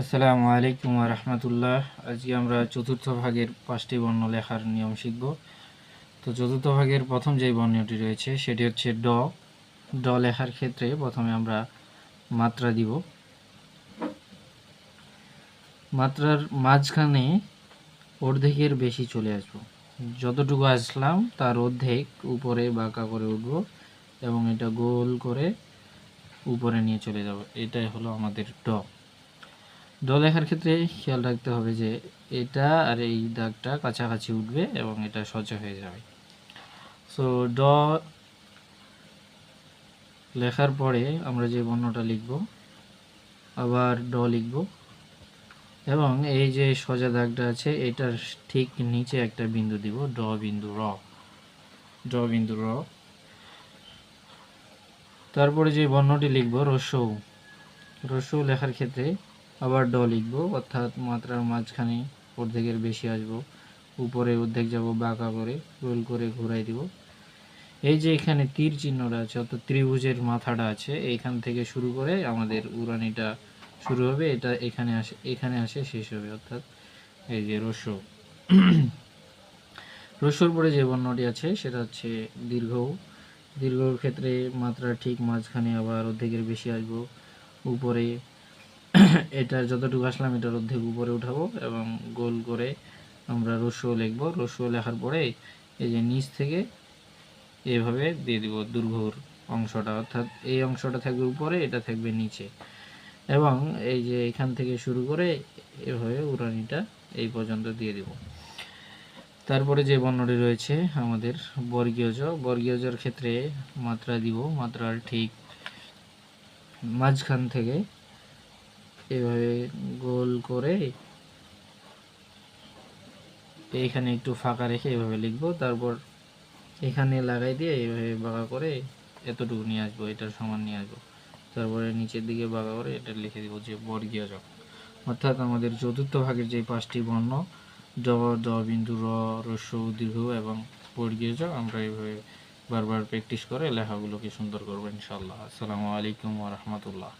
আসসালামু আলাইকুম রহমতুল্লাহ। আজকে আমরা চতুর্থ ভাগের পাঁচটি বর্ণ লেখার নিয়ম শিখব। তো চতুর্থ ভাগের প্রথম যে বর্ণটি রয়েছে, সেটি হচ্ছে ড। ড লেখার ক্ষেত্রে প্রথমে আমরা মাত্রা দিব। মাত্রার মাঝখানে অর্ধেকের বেশি চলে আসব। যতটুকু আসলাম, তার অর্ধেক উপরে বাঁকা করে উঠব এবং এটা গোল করে উপরে নিয়ে চলে যাব। এটাই হলো আমাদের ড। ড লেখার ক্ষেত্রে খেয়াল রাখতে হবে যে এটা আর এই দাগটা কাছাকাছি উঠবে এবং এটা সোজা হয়ে যাবে। সো ড লেখার পরে আমরা যে বর্ণটা লিখব, আবার ড লিখব এবং এই যে সোজা দাগটা আছে, এটার ঠিক নিচে একটা বিন্দু দিব, ড বিন্দু র। ড বিন্দু র। তারপরে যে বর্ণটি লিখব, রসৌ। রসৌ লেখার ক্ষেত্রে আবার ড লিখব, অর্থাৎ মাত্রার মাঝখানে অর্ধেকের বেশি আসব, উপরে অর্ধেক যাব, বাঁকা করে গোল করে ঘুরাই দিব। এই যে এখানে তীর চিহ্নটা আছে, অর্থাৎ ত্রিভুজের মাথাটা আছে, এইখান থেকে শুরু করে আমাদের উড়ানিটা শুরু হবে, এটা এখানে আসে এখানে আসে, শেষ হবে, অর্থাৎ এই যে রস্য। রস্যর পরে যে বর্ণটি আছে, সেটা হচ্ছে দীর্ঘ দীর্ঘর ক্ষেত্রে মাত্রা ঠিক মাঝখানে আবার অর্ধেকের বেশি আসব, উপরে এটার যতটুকু আসলাম, এটার অর্ধেক উপরে উঠাবো এবং গোল করে আমরা রস্য লিখব। রস্য লেখার পরে এই যে নিচ থেকে এভাবে দিয়ে দিব দুর্ঘর অংশটা। অর্থাৎ এই অংশটা থাকবে উপরে, এটা থাকবে নিচে। এবং এই যে এখান থেকে শুরু করে এভাবে উড়ানিটা এই পর্যন্ত দিয়ে দিব। তারপরে যে বর্ণটি রয়েছে আমাদের বর্গীয় জ, বর্গীয় জর ক্ষেত্রে মাত্রা দিব। মাত্রার ঠিক মাঝখান থেকে এভাবে গোল করে এইখানে একটু ফাঁকা রেখে এভাবে লিখব, তারপর এখানে লাগাই দিয়ে এইভাবে বাঁকা করে এতটুকু নিয়ে আসব, এটার সমান নিয়ে আসব। তারপরে নিচের দিকে বাঁকা করে এটা লিখে দিব যে বর্গীয় জ অর্থাৎ আমাদের চতুর্থ ভাগের যে পাঁচটি বর্ণ, ড ড বিন্দু, র রস্য দীর্ঘ এবং বর্গীয় জ আমরা এইভাবে বারবার প্র্যাকটিস করে লেখাগুলোকে সুন্দর করব ইনশাল্লাহ আসসালামু আলাইকুম রহমতুল্লাহ।